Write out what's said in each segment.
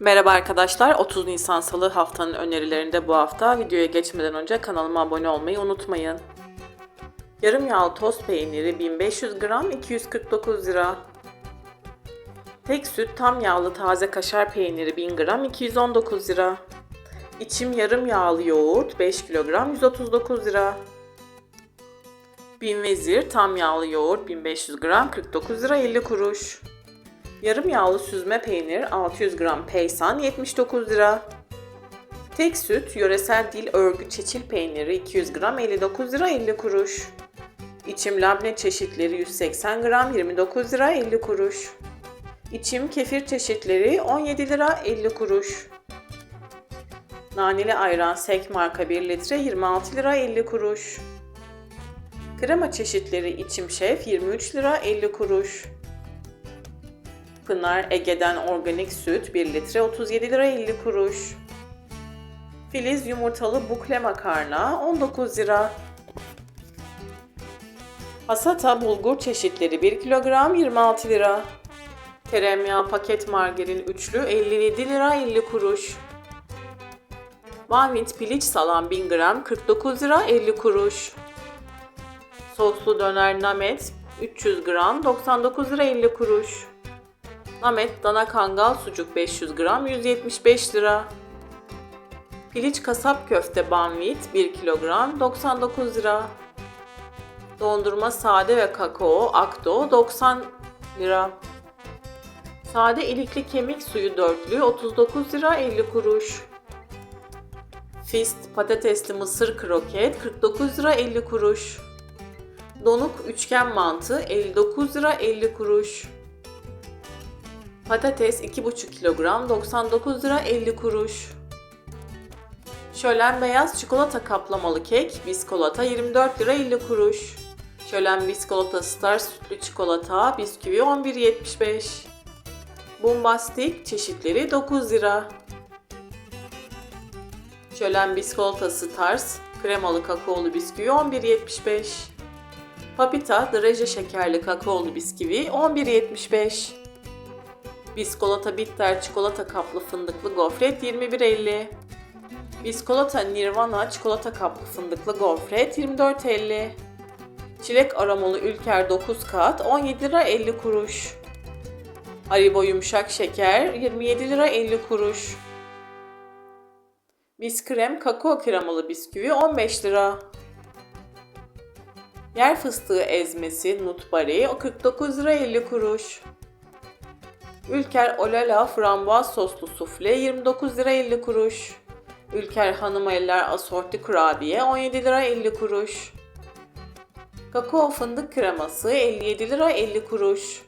Merhaba arkadaşlar. 30 Nisan Salı haftanın önerilerinde bu hafta videoya geçmeden önce kanalıma abone olmayı unutmayın. Yarım yağlı tost peyniri 1500 gram 249 lira. Tek süt tam yağlı taze kaşar peyniri 1000 gram 219 lira. İçim yarım yağlı yoğurt 5 kilogram 139 lira. Bin vezir tam yağlı yoğurt 1500 gram 49 lira 50 kuruş. Yarım yağlı süzme peynir 600 gram peysan 79 lira. Tek süt yöresel dil örgü çeçil peyniri 200 gram 59 lira 50 kuruş. İçim labne çeşitleri 180 gram 29 lira 50 kuruş. İçim kefir çeşitleri 17 lira 50 kuruş. Naneli ayran sek marka 1 litre 26 lira 50 kuruş. Krema çeşitleri içim şef 23 lira 50 kuruş. Pınar Ege'den organik süt 1 litre 37 lira 50 kuruş. Filiz yumurtalı bukle makarna 19 lira. Hasata bulgur çeşitleri 1 kilogram 26 lira. Tereyağı paket margarin üçlü 57 lira 50 kuruş. Vanvit piliç salam 1000 gram 49 lira 50 kuruş. Soslu döner namet 300 gram 99 lira 50 kuruş. Namet dana kangal sucuk 500 gram 175 lira. Piliç kasap köfte banvit 1 kilogram 99 lira. Dondurma sade ve kakao akdo 90 lira. Sade ilikli kemik suyu dörtlü 39 lira 50 kuruş. Fist patatesli mısır kroket 49 lira 50 kuruş. Donuk üçgen mantı 59 lira 50 kuruş. Patates 2,5 kilogram 99 lira 50 kuruş. Şölen beyaz çikolata kaplamalı kek biskolata 24 lira 50 kuruş. Şölen biskolata star sütlü çikolata bisküvi 11.75. Bombastik çeşitleri 9 lira. Şölen biskolata stars kremalı kakaolu bisküvi 11.75. Papita draje şekerli kakaolu bisküvi 11.75. Biskolata bitter çikolata kaplı fındıklı gofret 21.50. Biskolata Nirvana çikolata kaplı fındıklı gofret 24.50. Çilek aromalı Ülker 9 kat 17 lira 50 kuruş. Haribo yumuşak şeker 27 lira 50 kuruş. Biskrem kakao kremalı bisküvi 15 lira. Yer fıstığı ezmesi Nutbari 49 lira 50 kuruş. Ülker Olala frambuaz soslu sufle 29 lira 50 kuruş. Ülker Hanım Eller asorti kurabiye 17 lira 50 kuruş. Kakao fındık kreması 57 lira 50 kuruş.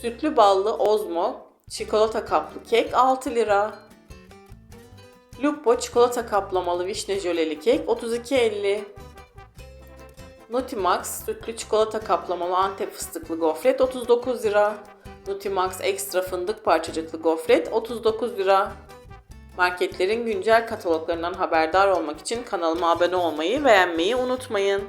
Sütlü ballı Ozmo çikolata kaplı kek 6 lira. Lupo çikolata kaplamalı vişne jöleli kek 32.50. Nutimax sütlü çikolata kaplamalı Antep fıstıklı gofret 39 lira. Nutimax ekstra fındık parçacıklı gofret 39 lira. Marketlerin güncel kataloglarından haberdar olmak için kanalıma abone olmayı, beğenmeyi unutmayın.